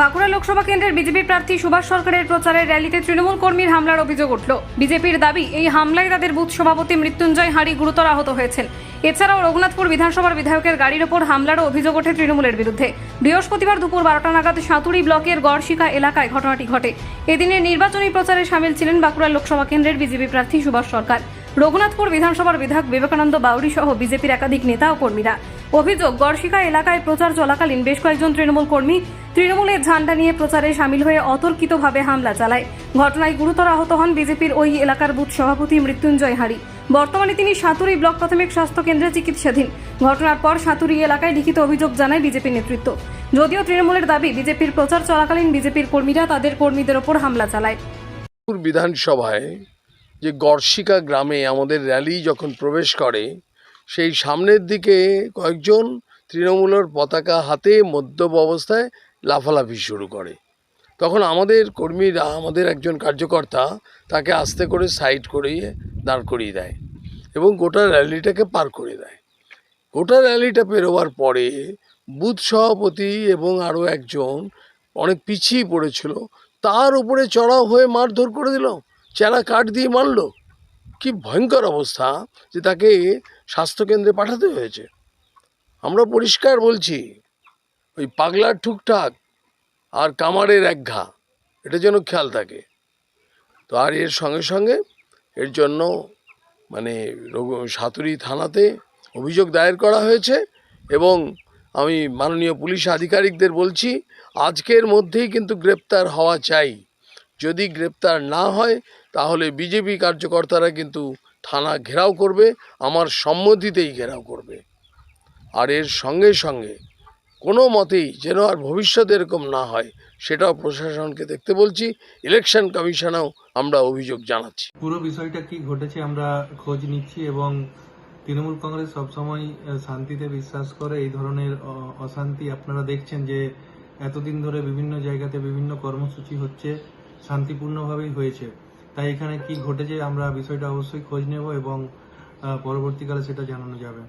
বাঁকুড়া লোকসভা কেন্দ্রের বিজেপি প্রার্থী সুভাষ সরকারের প্রচারের র্যালিতে তৃণমূল কর্মীর হামলার অভিযোগ উঠল। বিজেপির দাবি, এই হামলায় তাদের বুথ সভাপতি মৃত্যুঞ্জয় হাঁড়ি গুরুতর আহত হয়েছেন। এছাড়াও রঘুনাথপুর বিধানসভার বিধায়কের গাড়ির ওপর হামলারও অভিযোগ ওঠে তৃণমূলের বিরুদ্ধে। বৃহস্পতিবার দুপুর বারোটা নাগাদ সাঁতুরি ব্লকের গড়শিকা এলাকায় ঘটনাটি ঘটে। এদিনের নির্বাচনী প্রচারে সামিল ছিলেন বাঁকুড়া লোকসভা কেন্দ্রের বিজেপি প্রার্থী সুভাষ সরকার। রঘুনাথপুর বিধানসভার বিধায়ক বিবেকানন্দ বাউরি সহ বিজেপির একাধিক নেতা ও কর্মীরা। অভিযোগ, গড়শিকা এলাকায় প্রচার চলাকালীন বেশ কয়েকজন তৃণমূল কর্মী তৃণমূলের ঝান্ডা নিয়ে প্রচারে সামিল হয়ে অতর্কিতভাবে হামলা চালায়। ঘটনায় গুরুতর আহত হন বিজেপির ওই এলাকার বুথ সভাপতি মৃত্যুঞ্জয় হাঁড়ি বর্তমানে তিনি সাঁতুরি ব্লক প্রাথমিক স্বাস্থ্য কেন্দ্রে চিকিৎসাধীন। ঘটনার পর সাঁতুরি এলাকায় লিখিত অভিযোগ জানায় বিজেপি নেতৃত্ব। যদিও তৃণমূলের দাবি, বিজেপির প্রচার চলাকালীন বিজেপির কর্মীরা তাদের কর্মীদের ওপর হামলা চালায়। বিধানসভায় যে গড়শিকা গ্রামে আমাদের র্যালি যখন প্রবেশ করে, সেই সামনের দিকে কয়েকজন তৃণমূলের পতাকা হাতে মদ্যপ অবস্থায় লাফালাফি শুরু করে। তখন আমাদের কর্মীরা, আমাদের একজন কার্যকর্তা তাকে আস্তে করে সাইড করিয়ে দাঁড় করিয়ে দেয় এবং গোটা র্যালিটাকে পার করে দেয়। গোটা র্যালিটা পেরোবার পরে বুথ সভাপতি এবং আরও একজন অনেক পিছিয়ে পড়েছিল, তার উপরে চড়াও হয়ে মারধর করে দিল, চেরা কাঠ দিয়ে মারল। কি ভয়ঙ্কর অবস্থা যে তাকে স্বাস্থ্যকেন্দ্রে পাঠাতে হয়েছে। আমরা পরিষ্কার বলছি, ওই পাগলার ঠুকঠাক আর কামারের এক ঘা, এটা যেন খেয়াল থাকে। তো আর এর সঙ্গে সঙ্গে এর জন্য মানে সাতুরি থানাতে অভিযোগ দায়ের করা হয়েছে এবং আমি মাননীয় পুলিশ আধিকারিকদের বলছি, আজকের মধ্যেই কিন্তু গ্রেপ্তার হওয়া চাই। যদি গ্রেপ্তার না হয়, তাহলে বিজেপি কার্যকর্তারা কিন্তু থানা ঘেরাও করবে, আমার সম্মতিতেই ঘেরাও করবে। আর এর সঙ্গে সঙ্গে কোনো মতেই যেন আর ভবিষ্যতে এরকম না হয়, সেটাও প্রশাসনকে দেখতে বলছি ইলেকশন কমিশনেও আমরা অভিযোগ জানাচ্ছি। পুরো বিষয়টা কি ঘটেছে আমরা খোঁজ নিচ্ছি এবং তৃণমূল কংগ্রেস সবসময় শান্তিতে বিশ্বাস করে। এই ধরনের অশান্তি আপনারা দেখছেন যে এতদিন ধরে বিভিন্ন জায়গাতে বিভিন্ন কর্মসূচি হচ্ছে, শান্তিপূর্ণভাবেই হয়েছে। তাই এখানে কি ঘটেছে আমরা বিষয়টা অবশ্যই খোঁজ নেব এবং পরবর্তীকালে সেটা জানানো যাবে।